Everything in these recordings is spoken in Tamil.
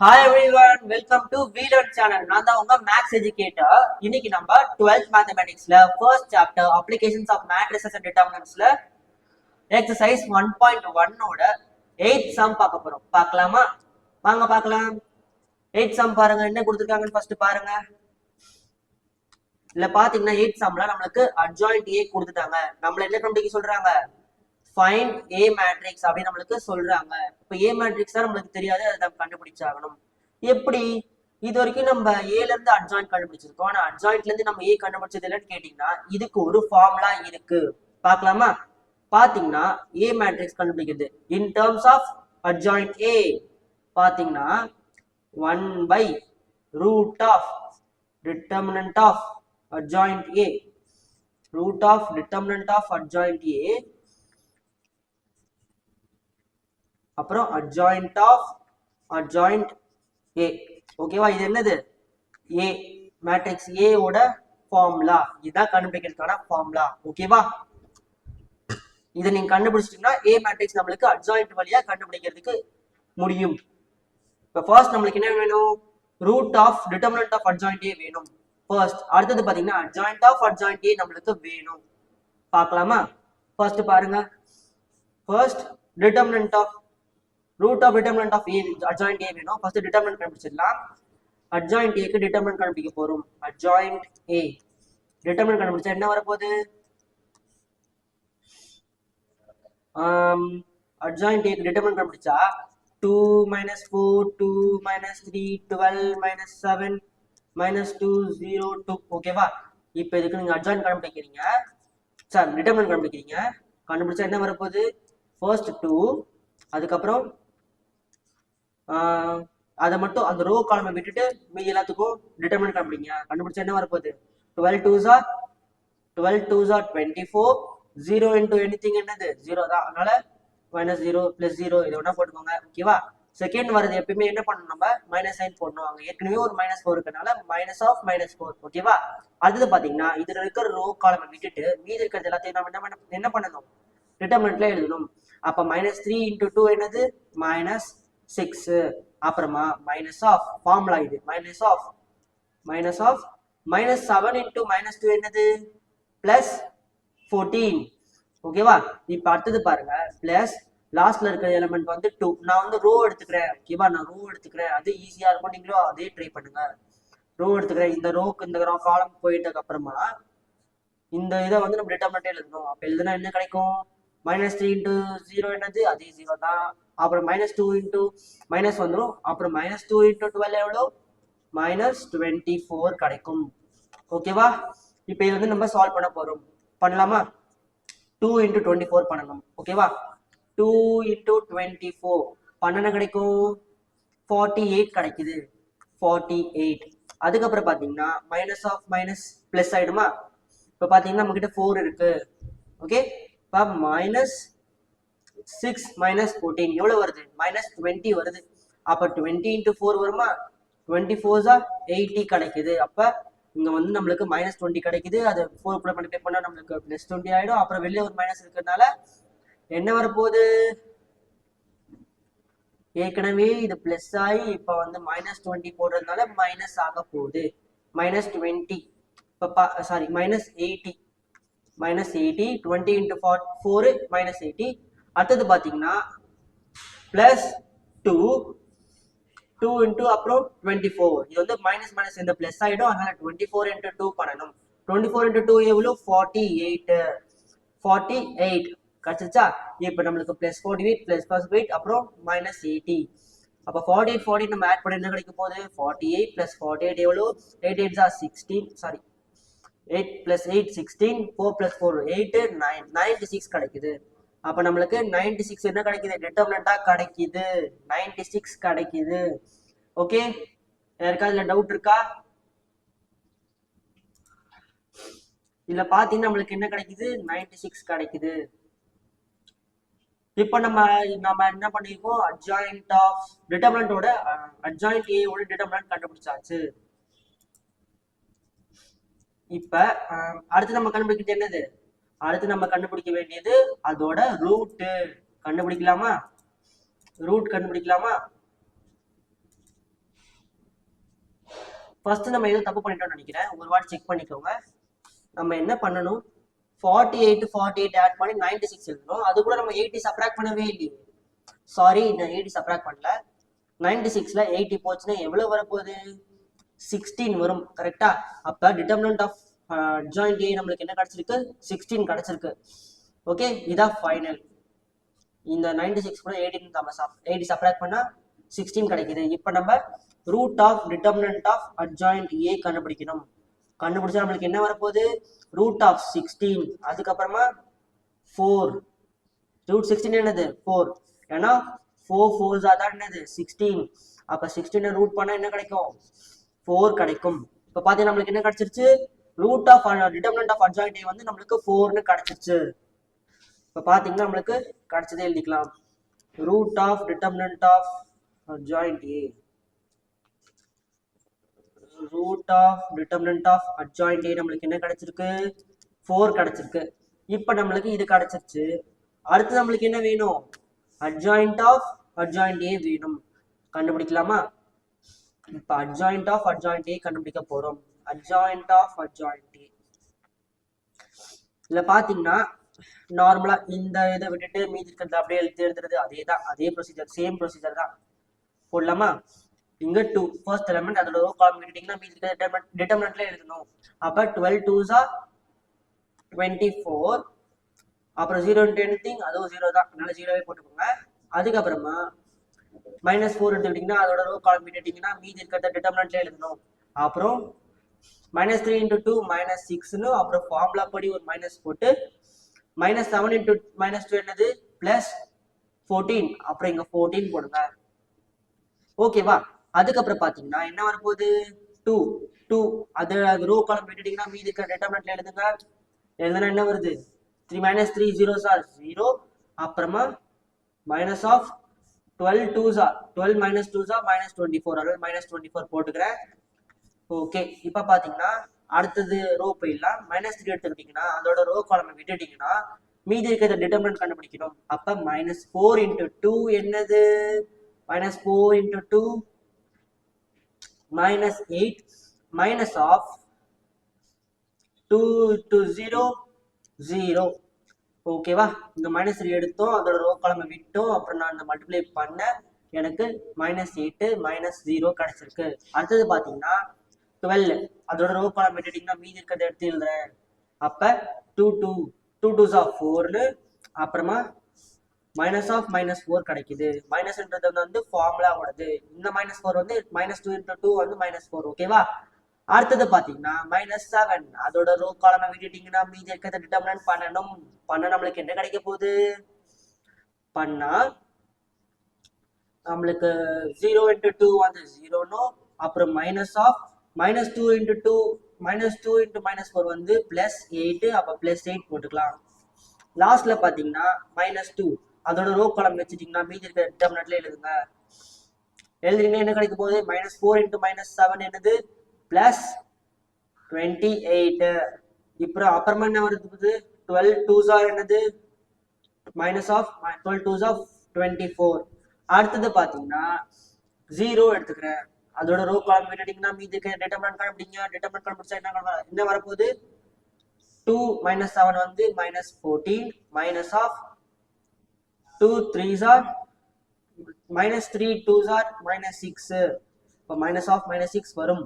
Hi everyone welcome to Wheeler channel நான் தான் உங்க மேக்ஸ் எஜுகேட்டர் இன்னைக்கு நம்ம 12th மேத்தமெட்டிக்ஸ்ல first chapter applications of matrices and டிட்டர்மினன்ட்ஸ்ல exercise one point ஒன்னோட எயிட் சம் பார்க்க போறோம். பார்க்கலாமா? வாங்க பார்க்கலாம். எயிட் சம் பாருங்க என்ன கொடுத்துருக்காங்கன்னு ஃபர்ஸ்ட் பாருங்க. இல்ல பாத்தீங்கன்னா எயிட் சம்ல நம்மளுக்கு அட்ஜாயிண்ட் ஏ கொடுத்துட்டாங்க. நம்மள என்ன கண்டுபிடிக்க சொல்றாங்க? ஃபைண்ட் ஏ மேட்ரிக்ஸ் அப்படின்னு நம்மளுக்கு சொல்றாங்க. இப்போ ஏ மேட்ரிக்ஸ் தான் நம்மளுக்கு தெரியாது அதை நம்ம கண்டுபிடிச்சாகணும். எப்படி? இது வரைக்கும் நம்ம ஏல இருந்து அட்ஜாயிண்ட் கண்டுபிடிச்சிருக்கோம். ஆனா அட்ஜாயிண்ட்ல இருந்து நம்ம ஏ கண்டுபிடிச்சது இல்லைன்னு கேட்டீங்கன்னா இதுக்கு ஒரு ஃபார்முலா இருக்கு. பார்க்கலாமா? பாத்தீங்கன்னா ஏ மேட்ரிக்ஸ் கண்டுபிடிக்கிறது. In terms of adjoint A பாத்தீங்கன்னா one by root of determinant of adjoint A root of determinant of adjoint A அப்புறம் அட்ஜாயிண்ட் ஆஃப் அட்ஜாயிண்ட் ஏ ஓகேவா இது என்னது? ஏ மேட்ரிக்ஸ் A ஓட ஃபார்முலா இதுதான் கண்டுபிடிக்கிறதுக்கான ஃபார்முலா ஓகேவா இதை நீங்க கண்டுபிடிச்சிட்டீங்கன்னா ஏ மேட்ரிக்ஸ் நம்மளுக்கு அட்ஜாயிண்ட் வழியா கண்டுபிடிக்கிறதுக்கு முடியும். இப்போ ஃபர்ஸ்ட் நம்மளுக்கு என்ன வேணும்? Root of determinant of adjoint A வேணும். ஃபர்ஸ்ட் அடுத்தது பாத்தீங்கன்னா அட்ஜாயிண்ட் ஆஃப் அட்ஜாயிண்ட் ஏ நம்மளுக்கு வேணும். பார்க்கலாமா? ஃபர்ஸ்ட் பாருங்க. First determinant of root of determinant of A adjoint A வேணும். ஃபர்ஸ்ட் டிட்டர்மினன்ட் கண்டுபிடிச்சிடலாம். அட்ஜாயிண்ட் ஏக்கு டிட்டர்மினன்ட் கண்டுபிடிக்க போறோம். அட்ஜாயிண்ட் ஏ டிட்டர்மினன்ட் கண்டுபிடிச்சா என்ன வரப்போகுது? அட்ஜாயிண்ட் ஏக்கு டிட்டர்மினன்ட் கண்டுபிடிச்சா two minus four two minus three twelve minus seven minus two zero two ஓகேவா இப்போ இதுக்கு நீங்கள் அட்ஜாயின் கண்டுபிடிக்கிறீங்க. Sir determinant கண்டுபிடிக்கிறீங்க. கண்டுபிடிச்சா என்ன வரப்போகுது? ஃபர்ஸ்ட் டூ அதுக்கப்புறம் அதை மட்டும் அந்த ரோ காலமை விட்டுட்டு மீதி எல்லாத்துக்கும் டிட்டர்மெண்ட் கண்டுபிடிங்க. கண்டுபிடிச்சா என்ன வரப்போகுது? டுவெல் டூஸா twelve டூஸா twenty four zero into anything என்னது? ஜீரோ தான். அதனால மைனஸ் ஜீரோ பிளஸ் ஜீரோ இது வேணா போட்டுக்கோங்க. ஓகேவா செகண்ட் வருது எப்பயுமே என்ன பண்ணணும் நம்ம? மைனஸ் சைன் போடணும். ஏற்கனவே ஒரு மைனஸ் ஃபோர் இருக்கனால மைனஸ் ஆஃப் மைனஸ் ஃபோர் ஓகேவா அடுத்தது பார்த்தீங்கன்னா இதில் இருக்கிற ரோ காலமை விட்டுட்டு மீதி இருக்கிறது எல்லாத்தையும் நம்ம என்ன பண்ண என்ன பண்ணணும்? டிட்டர்மெண்ட்ல எழுதணும். அப்போ மைனஸ் த்ரீ இன்டூ டூ என்னது? மைனஸ் சிக்ஸ் அப்புறமா மைனஸ் ஆஃப் ஃபார்முலா இது. Minus of minus of minus seven into minus two என்னது? பிளஸ் ஃபோர்டீன் ஓகேவா இப்போ அடுத்தது பாருங்க. பிளஸ் லாஸ்ட்ல இருக்கிற எலிமெண்ட் வந்து டூ நான் வந்து ரோ எடுத்துக்கிறேன். ஓகேவா நான் ரோ எடுத்துக்கிறேன். அது ஈஸியா இருக்கும். நீங்களும் அதே ட்ரை பண்ணுங்க. ரோ எடுத்துக்கிறேன். இந்த ரோக்கு இந்த காலம் போயிட்டதுக்கு அப்புறமா இந்த இதை வந்து நம்ம டிட்டர்மெண்ட் எழுதணும் அப்போ எழுதுனா என்ன கிடைக்கும்? மைனஸ் த்ரீ இன்டூ ஜீரோ என்னது? அதே ஜீரோ தான். அப்புறம் மைனஸ் டூ இன்டூ மைனஸ் வந்துடும் அப்புறம் மைனஸ் டூ இன்டூ டுவெல் எவ்வளோ மைனஸ் டுவெண்ட்டி ஃபோர் கிடைக்கும் ஓகேவா இப்போ இது வந்து நம்ம சால்வ் பண்ண போகிறோம் பண்ணலாமா? டூ இன்டூ டுவெண்ட்டி ஃபோர் பண்ணணும் ஓகேவா டூ இன்டூ டுவெண்ட்டி ஃபோர் பண்ணன கிடைக்கும்? ஃபார்ட்டி எயிட் கிடைக்குது. ஃபார்ட்டி எயிட் அதுக்கப்புறம் பார்த்தீங்கன்னா மைனஸ் ஆஃப் மைனஸ் ப்ளஸ் ஆகிடுமா இப்போ பார்த்தீங்கன்னா நம்மக்கிட்ட ஃபோர் இருக்குது ஓகே இப்போ மைனஸ் சிக்ஸ் மைனஸ் ஃபோர்டீன் எவ்வளோ வருது? மைனஸ் டுவெண்ட்டி வருது. அப்போ டுவெண்ட்டி இன்ட்டு ஃபோர் வருமா? டுவெண்ட்டி ஃபோர்ஸா எயிட்டி கிடைக்குது. அப்போ இங்கே வந்து நம்மளுக்கு மைனஸ் டுவெண்ட்டி கிடைக்குது. அது ஃபோர் கூட பண்ணி பண்ணால் நம்மளுக்கு ப்ளஸ் டுவெண்ட்டி ஆகிடும் அப்புறம் வெளியே ஒரு மைனஸ் இருக்கிறதுனால என்ன வரப்போகுது? ஏற்கனவே இது ப்ளஸ் ஆகி இப்போ வந்து மைனஸ் டுவெண்ட்டி போடுறதுனால மைனஸ் ஆக போகுது. மைனஸ் டுவெண்ட்டி இப்போ sorry minus eighty minus eighty twenty into four four minus eighty அடுத்தது பார்த்தீங்கன்னா ப்ளஸ் டூ டூ இன்ட்டு அப்புறம் டுவெண்ட்டி ஃபோர் இது வந்து மைனஸ் மைனஸ் இந்த ப்ளஸ் ஆகிடும் அதனால் டுவெண்ட்டி ஃபோர் இன்ட்டு டூ பண்ணணும். டுவெண்ட்டி ஃபோர் இன்ட்டு டூ எவ்வளோ ஃபார்ட்டி எயிட்டு ஃபார்ட்டி எயிட் கிடச்சிச்சா இப்போ நம்மளுக்கு plus forty eight plus plus eight அப்புறம் மைனஸ் எயிட்டி அப்போ ஃபார்ட்டி எயிட் ஃபார்ட்டி நம்ம ஆட் பண்ணி என்ன கிடைக்க போகுது. Forty eight plus forty eight எவ்வளோ eight eight are sixteen sorry eight plus eight sixteen four plus four eight nine ninety six கிடைக்குது. அப்போ நம்மளுக்கு நைன்டி சிக்ஸ் என்ன கிடைக்குது? டிட்டர்மினண்டா கிடைக்குது. நைன்டி சிக்ஸ் கிடைக்குது. ஓகே யாருக்கா இதுல டவுட் இருக்கா? இதுல பாத்தீங்கன்னா நம்மளுக்கு என்ன கிடைக்குது? நைன்டி சிக்ஸ் கிடைக்குது. இப்போ நம்ம நம்ம என்ன பண்ணிருக்கோம்? அட்ஜாயிண்ட் ஆஃப் டிட்டர்மினண்டோட அட்ஜாயிண்ட் ஏவோட டிட்டர்மினன்ட் கண்டுபிடிச்சாச்சு. இப்ப அடுத்து நம்ம கண்டுபிடிக்கிறது என்னது? அடுத்து நம்ம கண்டுபிடிக்க வேண்டியது அதோட ரூட்டு கண்டுபிடிக்கலாமா? ரூட் கண்டுபிடிக்கலாமா? ஃபர்ஸ்ட் நம்ம எதுவும் தப்பு பண்ணிட்டோம்னு நினைக்கிறேன். ஒரு வாட்டி செக் பண்ணிக்கோங்க. நம்ம என்ன பண்ணணும்? Forty eight forty eight add பண்ணி நைன்டி சிக்ஸ் எழுதணும். அது கூட நம்ம எயிட்டி சப்ராக்ட் பண்ணவே இல்லையே. சாரி நான் எயிட்டி சப்ராக்ட் பண்ணல. நைன்டி சிக்ஸ்ல எயிட்டி போச்சுன்னா எவ்வளவு வரப்போகுது? சிக்ஸ்டீன் வரும். கரெக்டா அப்ப டிட்டர்மினன்ட் ஆஃப் ஜாயிண்ட் ஏ நம்மளுக்கு என்ன கிடச்சிருக்கு? சிக்ஸ்டீன் கிடச்சிருக்கு. ஓகே இதான் ஃபைனல் இந்த நைன்டி சிக்ஸ் கூட எயிட்டின் நம்ம எயிட்டி சப்ராக்ட் பண்ணால் சிக்ஸ்டீன் கிடைக்குது. இப்போ நம்ம root of determinant of adjoint A கண்டுபிடிக்கணும். கண்டுபிடிச்சா நம்மளுக்கு என்ன வரப்போகுது? ரூட் ஆஃப் சிக்ஸ்டீன் அதுக்கப்புறமா ஃபோர் ரூட் சிக்ஸ்டீன் என்னது? ஃபோர் ஏன்னா ஃபோர் ஃபோர்ஸா தான் என்னது? சிக்ஸ்டீன் அப்போ சிக்ஸ்டீனை ரூட் பண்ணால் என்ன கிடைக்கும்? ஃபோர் கிடைக்கும். இப்போ பார்த்தீங்கன்னா நம்மளுக்கு என்ன கிடைச்சிருச்சு? Root of determinant of adjoint A வந்து நம்மளுக்கு ஃபோர்னு கிடைச்சிருச்சு. இப்போ பார்த்தீங்கன்னா நம்மளுக்கு கிடைச்சதே எழுதிக்கலாம். Root of determinant of adjoint A root of determinant of adjoint A நம்மளுக்கு என்ன கிடைச்சிருக்கு? ஃபோர் கிடைச்சிருக்கு. இப்போ நம்மளுக்கு இது கிடைச்சிருச்சு. அடுத்து நம்மளுக்கு என்ன வேணும்? அட்ஜாயிண்ட் ஆஃப் அட்ஜாயின்ட் ஏ வேணும். கண்டுபிடிக்கலாமா? இப்போ அட்ஜாயின்ட் ஆஃப் அட்ஜாயின்ட் ஏ கண்டுபிடிக்க போகிறோம் அட்ஜாயிண்ட் ஆஃப் அட்ஜாயிண்ட் ஏ இதுல பாத்தீங்கன்னா நார்மலா இந்த இதை விட்டுட்டு மீதி இருக்கிறது அப்படியே எழுத்து எழுதுறது அதே தான் அதே ப்ரொசீஜர் சேம் ப்ரொசீஜர் தான். போடலாமா? இங்க டூ ஃபர்ஸ்ட் எலமெண்ட் அதோட ரோ காலம் கேட்டீங்கன்னா மீதி இருக்கிற டிட்டர்மினன்ட்ல எழுதணும். அப்போ டுவெல் டூஸா டுவெண்ட்டி ஃபோர் அப்புறம் ஜீரோ டென் திங் அதுவும் ஜீரோ தான். அதனால ஜீரோவே போட்டுக்கோங்க. அதுக்கப்புறமா மைனஸ் ஃபோர் எடுத்துக்கிட்டிங்கன்னா அதோட ரோ காலம் கேட்டீங்கன்னா மீதி இருக்கிறத டிட்டர்மெண்ட்ல எழுதணும். அப்புறம் minus three into two minus சிக்ஸ்னு அப்புறம் ஃபார்முலா படி ஒரு மைனஸ் போட்டு minus seven into minus two என்னது? பிளஸ் ஃபோர்டீன் அப்புறம் இங்கே ஃபோர்டீன் போடுங்க. ஓகேவா அதுக்கப்புறம் பார்த்தீங்கன்னா என்ன வரப்போகுது? டூ டூ அது அது ரோ காலம் விட்டுட்டீங்கன்னா மீதி டெட்டர்மெண்ட்ல எழுதுங்க. எழுதுனா என்ன வருது? Three minus three zero sir zero அப்புறமா minus of twelve two sir twelve minus two sir minus twenty four அதாவது மைனஸ் டுவெண்ட்டி ஃபோர் போட்டுக்கிறேன். ஓகே இப்போ பார்த்தீங்கன்னா அடுத்தது ரோ போயிடலாம். மைனஸ் த்ரீ எடுத்துக்கிட்டிங்கன்னா அதோட ரோ காலம் விட்டுட்டீங்கன்னா மீதி இருக்கிறத டிட்டர்மினன்ட் கண்டுபிடிக்கணும். அப்போ மைனஸ் ஃபோர் இன்ட்டு டூ என்னது? Minus four into two minus eight minus of two to zero zero ஓகேவா இந்த மைனஸ் த்ரீ எடுத்தோம் அதோட ரோ காலமை விட்டோம். அப்புறம் நான் இந்த மல்டிப்ளை பண்ணேன் எனக்கு மைனஸ் எயிட்டு மைனஸ் ஜீரோ கிடைச்சிருக்கு. அடுத்தது பார்த்தீங்கன்னா டுவெல் அதோட ரோ காலம் விட்டுட்டீங்கன்னா மீதி இருக்கிறத எடுத்து எழுதுறேன் அப்போ two two two twos of ஃபோர்னு அப்புறமா மைனஸ் ஆஃப் மைனஸ் ஃபோர் கிடைக்குது. மைனஸ்ன்றது வந்து ஃபார்முலா ஓடுது. இந்த மைனஸ் ஃபோர் வந்து மைனஸ் டூ இன்ட்டு டூ வந்து மைனஸ் ஃபோர் ஓகேவா அடுத்தது பாத்தீங்கன்னா மைனஸ் செவன் அதோட ரோ காலமை விட்டுட்டீங்கன்னா மீதி இருக்கிறத டிட்டர்மினன்ட் பண்ணணும். பண்ண நம்மளுக்கு என்ன கிடைக்க போகுது? பண்ணா நம்மளுக்கு ஜீரோ இன்ட்டு டூ வந்து ஜீரோனும் அப்புறம் minus of minus two into two minus two into minus four வந்து ப்ளஸ் எயிட்டு அப்போ ப்ளஸ் எயிட் போட்டுக்கலாம். லாஸ்ட்டில் பார்த்தீங்கன்னா மைனஸ் டூ அதோட ரோ காலம் வச்சுட்டிங்கன்னா மீதி இருக்கிற டிட்டர்மினன்ட்ல எழுதுங்க. எழுதுறீங்கன்னா என்ன கிடைக்க போகுது? Minus four into minus seven என்னது? ப்ளஸ் டுவெண்ட்டி எயிட் இப்போ அப்புறமா என்ன வருது டுவெல் டூஸ் ஆர் என்னது? Minus of twelve twos of twenty four அடுத்தது பார்த்தீங்கன்னா ஜீரோ எடுத்துக்கிறேன். அதோட ரோ காலம் விட்டுட்டீங்கன்னா மீதி இருக்க டிட்டர்மினன்ட் கண்டுபிடிங்க கண்டுபிடிச்சா என்ன என்ன வரப்போகுது? டூ மைனஸ் செவன் வந்து minus fourteen minus of two threes are minus three twos are minus six இப்போ மைனஸ் ஆஃப் மைனஸ் சிக்ஸ் வரும்.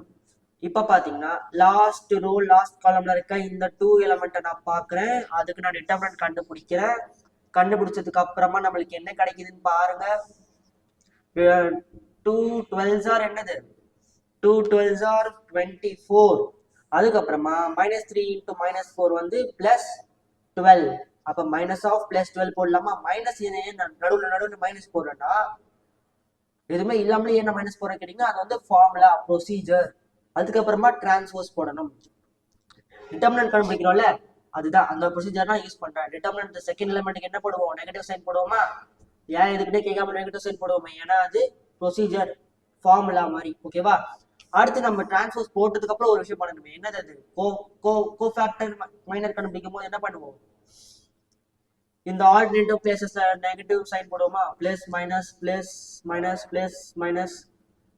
இப்போ பார்த்தீங்கன்னா லாஸ்ட் ரோ லாஸ்ட் காலம்ல இருக்க இந்த டூ எலமெண்ட்டை நான் பார்க்குறேன் அதுக்கு நான் டிட்டர்மினன்ட் கண்டுபிடிக்கிறேன். கண்டுபிடிச்சதுக்கு அப்புறமா நம்மளுக்கு என்ன கிடைக்குதுன்னு பாருங்க. டூ டுவெல்ஸ் ஆர் என்னது? Two twelves are twenty four அதுக்கப்புறமா minus three into minus four வந்து பிளஸ் டுவெல் அப்போ மைனஸ் ஆஃப் பிளஸ் டுவெல் போடலாமா? மைனஸ் ஏன் நடுவில் நடுவில் மைனஸ் போடுறேன்னா எதுவுமே இல்லாமலே என்ன மைனஸ் போடுற கேட்டிங்க அது வந்து ஃபார்முலா ப்ரொசீஜர் அதுக்கப்புறமா டிரான்ஸ்போஸ் போடணும். டிட்டர்மினன்ட் கண்டுபிடிக்கிறோம்ல? அதுதான். அந்த ப்ரொசீஜர் தான் யூஸ் பண்ணுறேன் டிட்டர்மினன்ட் செகண்ட் எலிமெண்ட்டுக்கு என்ன போடுவோம்? நெகட்டிவ் சைன் போடுவோமா? ஏன் இதுக்கிட்டே கேட்காம நெகட்டிவ் சைன் போடுவோமே? ஏன்னா அது ப்ரொசீஜர் ஃபார்முலா மாதிரி ஓகேவா அடுத்து நம்ம டிரான்ஸ்போஸ் போட்டதுக்கு அப்புறம் ஒரு விஷயம் பண்ணணுமே. என்னது அது? கோ கோ கோ ஃபேக்டர் மைனர் கண்டுபிடிக்கும் போது என்ன பண்ணுவோம்? இந்த ஆல்டர்னேட்டிவ் பிளேசஸ் நெகட்டிவ் சைன் போடுவோமா? Plus minus plus minus plus minus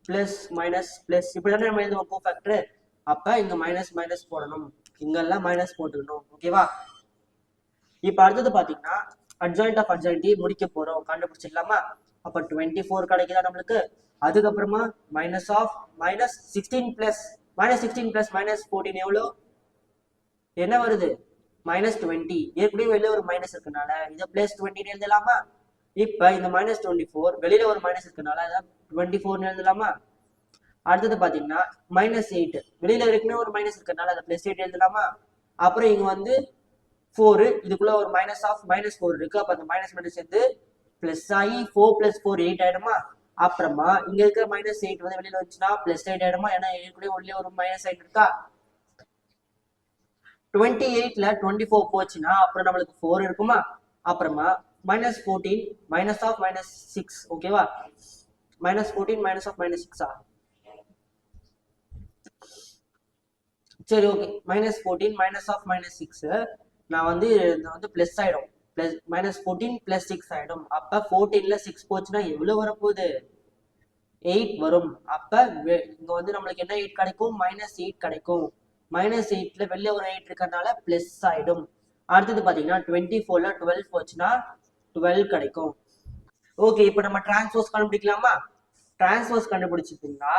plus minus plus இப்படி தானே நம்ம எழுதுவோம் கோ ஃபேக்டர் அப்ப இங்க மைனஸ் மைனஸ் போடணும். இங்கெல்லாம் மைனஸ் போட்டுக்கணும். ஓகேவா இப்ப அடுத்தது பாத்தீங்கன்னா அட்ஜாயிண்ட் ஆஃப் அட்ஜாயிண்டி முடிக்க போறோம். கண்டுபிடிச்சிடலாமா? அப்ப டுவெண்ட்டி ஃபோர் கிடைக்குதா நம்மளுக்கு? அதுக்கப்புறமா minus of minus sixteen plus minus sixteen plus minus fourteen எவ்வளோ என்ன வருது? மைனஸ் டுவெண்ட்டி ஏற்கனவே வெளியில ஒரு மைனஸ் இருக்கனால இதை பிளஸ் டுவெண்ட்டின்னு எழுதலாமா? இப்ப இந்த மைனஸ் டுவெண்ட்டி ஃபோர் வெளியில ஒரு மைனஸ் இருக்கனால அதை டுவெண்ட்டி ஃபோர்னு எழுதலாமா? அடுத்தது பாத்தீங்கன்னா மைனஸ் எயிட் வெளியில ஏற்கனவே ஒரு மைனஸ் இருக்கனால அதை பிளஸ் எயிட் எழுதலாமா? அப்புறம் இங்க வந்து ஃபோர் இதுக்குள்ள ஒரு மைனஸ் ஆஃப் மைனஸ் ஃபோர் இருக்கு. அப்ப அந்த மைனஸ் மைனஸ் சேர்ந்து பிளஸ் ஆகி ஃபோர் பிளஸ் ஃபோர் எயிட் ஆயிடுமா? அப்புறமா இங்க இருக்கிற மைனஸ் எயிட் வந்து வெளியில வந்துச்சுன்னா பிளஸ் எயிட் ஆயிடுமா? ஏன்னா ஏற்கனவே உள்ளே ஒரு மைனஸ் எயிட் இருக்கா? டுவெண்ட்டி எயிட்ல டுவெண்ட்டி ஃபோர் போச்சுன்னா அப்புறம் நம்மளுக்கு ஃபோர் இருக்குமா? அப்புறமா minus fourteen minus of minus six ஓகேவா minus fourteen minus of minus சிக்ஸா சரி okay minus fourteen minus of minus six நான் வந்து இது வந்து ப்ளஸ் ஆயிடும். Plus minus fourteen plus six ஆயிடும். அப்போ ஃபோர்டீனில் சிக்ஸ் போச்சுன்னா எவ்வளோ வரப்போகுது? எயிட் வரும். அப்போ இங்கே வந்து நம்மளுக்கு என்ன எயிட் கிடைக்கும்? மைனஸ் எயிட் கிடைக்கும். மைனஸ் எயிட்டில் வெளில ஒரு எயிட் இருக்கிறதுனால ப்ளஸ் ஆகிடும் அடுத்தது பார்த்தீங்கன்னா டுவெண்ட்டி ஃபோரில் டுவெல் போச்சுன்னா டுவெல் கிடைக்கும். ஓகே இப்போ நம்ம டிரான்ஸ்போஸ் கண்டுபிடிக்கலாமா? டிரான்ஸ்போஸ் கண்டுபிடிச்சிட்டிங்கன்னா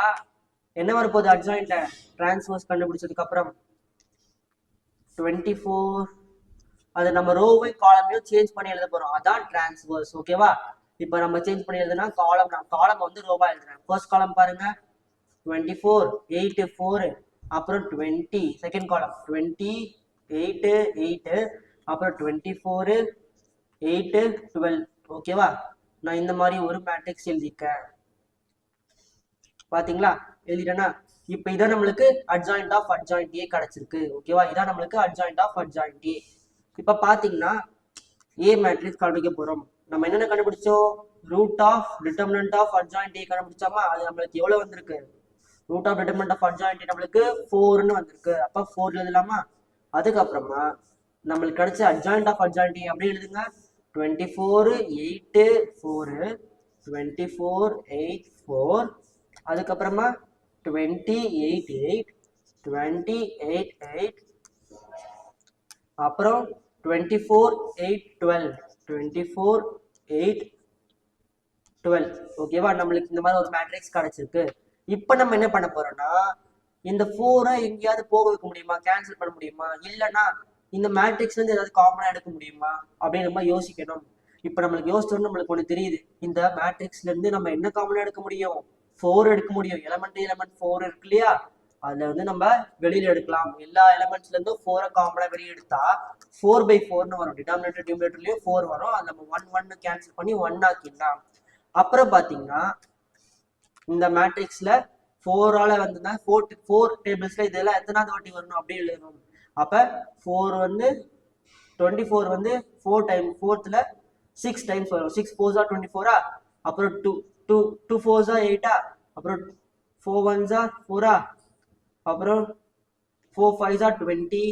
என்ன வரப்போகுது? அட்ஜாயிண்ட்டில் டிரான்ஸ்போஸ் கண்டுபிடிச்சதுக்கப்புறம் டுவெண்ட்டி ஃபோர் அது நம்ம ரோவை காலமையும் சேஞ்ச் பண்ணி எழுத போறோம். அதான் டிரான்ஸ்வர்ஸ் ஓகேவா இப்போ நம்ம சேஞ்ச் பண்ணி எழுதுனா காலம் நான் காலம் வந்து ரோவா எழுதுறேன். ஃபர்ஸ்ட் காலம் பாருங்க. டுவெண்ட்டி ஃபோர் எயிட் ஃபோர் அப்புறம் twenty second column twenty eight eight அப்புறம் டுவெண்ட்டி ஃபோரு எயிட்டு டுவெல் ஓகேவா நான் இந்த மாதிரி ஒரு மேட்ரிக்ஸ் எழுதியிருக்கேன். பாத்தீங்களா? எழுதிட்டேன்னா இப்போ இதான் நம்மளுக்கு அட்ஜாயிண்ட் ஆஃப் அட்ஜாயிண்ட் ஏ கிடைச்சிருக்கு ஓகேவா இதான் நம்மளுக்கு அட்ஜாயிண்ட் ஆஃப் அட்ஜாயிண்ட் ஏ இப்போ பாத்தீங்கன்னா ஏ மேட்ரிக்ஸ் கண்டுபிடிக்க போறோம். நம்ம என்னென்ன கண்டுபிடிச்சோம்? Root of determinant of adjoint A கண்டுபிடிச்சோமா? அது நம்மளுக்கு எவ்வளவு வந்திருக்கு? Root of determinant of adjoint நம்மளுக்கு ஃபோர்னு வந்திருக்கு. அப்போ ஃபோர் எழுதலாமா? அதுக்கப்புறமா நம்மளுக்கு கிடைச்ச அட்ஜாயிண்ட் ஆஃப் அட்ஜாயிண்ட் ஏ அப்படியே எழுதுங்க. Twenty four eight four twenty four eight four அதுக்கப்புறமா twenty eight eight twenty eight eight அப்புறம் twenty four eight twelve twenty four eight twelve ஓகேவா நம்மளுக்கு இந்த மாதிரி ஒரு மேட்ரிக்ஸ் கிடைச்சிருக்கு. இப்போ நம்ம என்ன பண்ண போறோம்னா இந்த ஃபோரை எங்கேயாவது போக வைக்க முடியுமா? கேன்சல் பண்ண முடியுமா? இல்லைன்னா இந்த மேட்ரிக்ஸ்ல இருந்து ஏதாவது காமனாக எடுக்க முடியுமா? அப்படின்னு நம்ம யோசிக்கணும். இப்போ நம்மளுக்கு யோசிச்சோம்னு நம்மளுக்கு ஒன்று தெரியுது. இந்த மேட்ரிக்ஸ்ல இருந்து நம்ம என்ன காமனாக எடுக்க முடியும்? ஃபோர் எடுக்க முடியும். எலமெண்ட் எலமெண்ட் ஃபோர் இருக்கு இல்லையா? அதுல வந்து நம்ம வெளியில எடுக்கலாம். எல்லா எலமெண்ட்ஸ்ல இருந்தும் ஃபோரை காமனா வெளியே எடுத்தா ஃபோர் பை ஃபோர்னு வரும். டினாமினேட்டர் டியூமினேட்டர்லயும் ஃபோர் வரும். அது நம்ம ஒன் ஒன்னு கேன்சல் பண்ணி ஒன் ஆக்கிடலாம். அப்புறம் பாத்தீங்கன்னா இந்த மேட்ரிக்ஸ்ல ஃபோரால வந்துன்னா ஃபோர் ஃபோர் டேபிள்ஸ்ல இதெல்லாம் எத்தனாவது வாட்டி வரணும் அப்படி எழுதணும். அப்ப ஃபோர் வந்து டுவெண்ட்டி ஃபோர் வந்து ஃபோர் டைம் ஃபோர்த்தில் சிக்ஸ் டைம்ஸ் வரும். சிக்ஸ் ஃபோர்ஸா டுவெண்ட்டி ஃபோரா அப்புறம் டூ டூ டூ ஃபோர்ஸா எயிட்டா அப்புறம் ஃபோர் ஒன்ஸா ஃபோரா அப்புறம் four five are twenty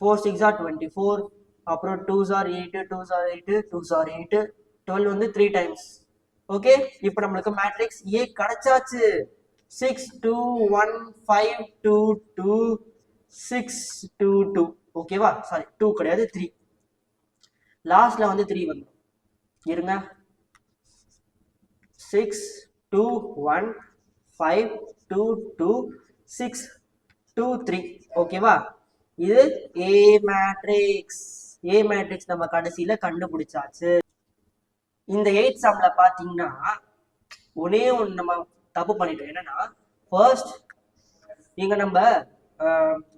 four six are twenty four அப்புறம் two sir eight two sir eight two sir eight twelve வந்து த்ரீ டைம்ஸ் ஓகே இப்போ நம்மளுக்கு மேட்ரிக்ஸ் ஏ கிடைச்சாச்சு. Six two one five two two six two two ஓகேவா சாரி டூ கிடையாது த்ரீ லாஸ்ட்ல வந்து த்ரீ வந்துடும் இருங்க. Six two one five two two six two three ஓகேவா இது ஏ மேட்ரிக்ஸ் ஏ மேட்ரிக்ஸ் நம்ம கடைசியில கண்டுபிடிச்சாச்சு. இந்த எயிட் சம்ல பாத்தீங்கன்னா ஒரே ஒன்று நம்ம தப்பு பண்ணிட்டோம். என்னன்னா ஃபர்ஸ்ட் இங்க நம்ம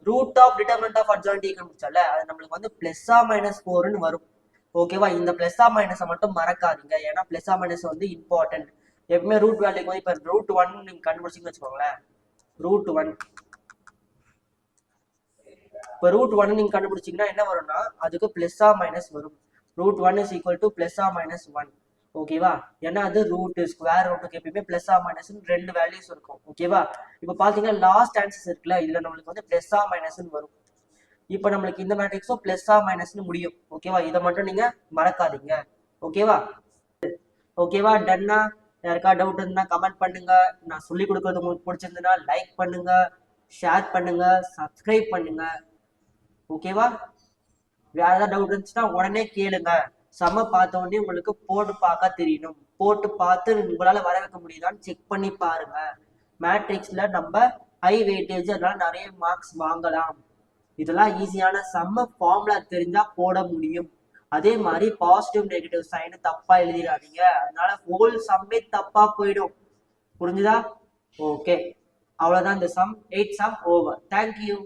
root of determinant of adjoint கண்டுபிடிச்சால அது நம்மளுக்கு வந்து பிளஸ்ஸா மைனஸ் ஃபோர்னு வரும். ஓகேவா இந்த பிளஸ்ஸா மைனஸை மட்டும் மறக்காதீங்க. ஏன்னா பிளஸ்ஸா மைனஸ் வந்து இம்பார்ட்டன்ட் எப்பவுமே ரூட் வேல்யூக்கு வந்து இப்போ ரூட் ஒன் நீங்க கண்டுபிடிச்சிங்கன்னு வச்சுக்கோங்களேன். ரூட் ஒன் இப்போ ரூட் ஒன் நீங்க கண்டுபிடிச்சீங்கன்னா என்ன வரும்னா அதுக்கு ப்ளஸ்ஸா மைனஸ் வரும். Root one is equal to ப்ளஸ்ஸா minus one ஓகேவா ஏன்னா அது ரூட் ஸ்கொயர் ரூட்டுக்கு எப்பயுமே பிளஸ் ஆ மைனஸ் ரெண்டு வேல்யூஸ் இருக்கும். ஓகேவா இப்போ பாத்தீங்கன்னா லாஸ்ட் ஆன்சர்ஸ் இருக்குல்ல இதுல நம்மளுக்கு வந்து பிளஸ் ஆ மைனஸ் வரும். இப்போ நம்மளுக்கு இந்த மேட்ரிக்ஸும் பிளஸ் ஆ மைனஸ்னு முடியும். ஓகேவா இதை மட்டும் நீங்க மறக்காதீங்க. ஓகேவா ஓகேவா டன்னா யாருக்கா டவுட் இருந்தா கமெண்ட் பண்ணுங்க. நான் சொல்லி கொடுக்கறது உங்களுக்கு பிடிச்சிருந்ததுன்னா லைக் பண்ணுங்க ஷேர் பண்ணுங்க சப்ஸ்கிரைப் பண்ணுங்க. ஓகேவா வேற ஏதாவது டவுட் இருந்துச்சுன்னா உடனே கேளுங்க. செம பார்த்த உடனே உங்களுக்கு போட்டு பார்க்க தெரியணும். போட்டு பார்த்து உங்களால வர வைக்க முடியுதான்னு செக் பண்ணி பாருங்க. மேட்ரிக்ஸ்ல நம்ம ஹை வெயிட்டேஜ் அதனால நிறைய மார்க்ஸ் வாங்கலாம். இதெல்லாம் ஈஸியான செம்ம ஃபார்முலா தெரிஞ்சா போட முடியும். அதே மாதிரி பாசிட்டிவ் நெகட்டிவ் சைன் தப்பா எழுதிடாதீங்க. அதனால ஹோல் சம்மே தப்பா போயிடும். புரிஞ்சுதா? ஓகே அவ்வளவுதான் இந்த sum eight sum over thank you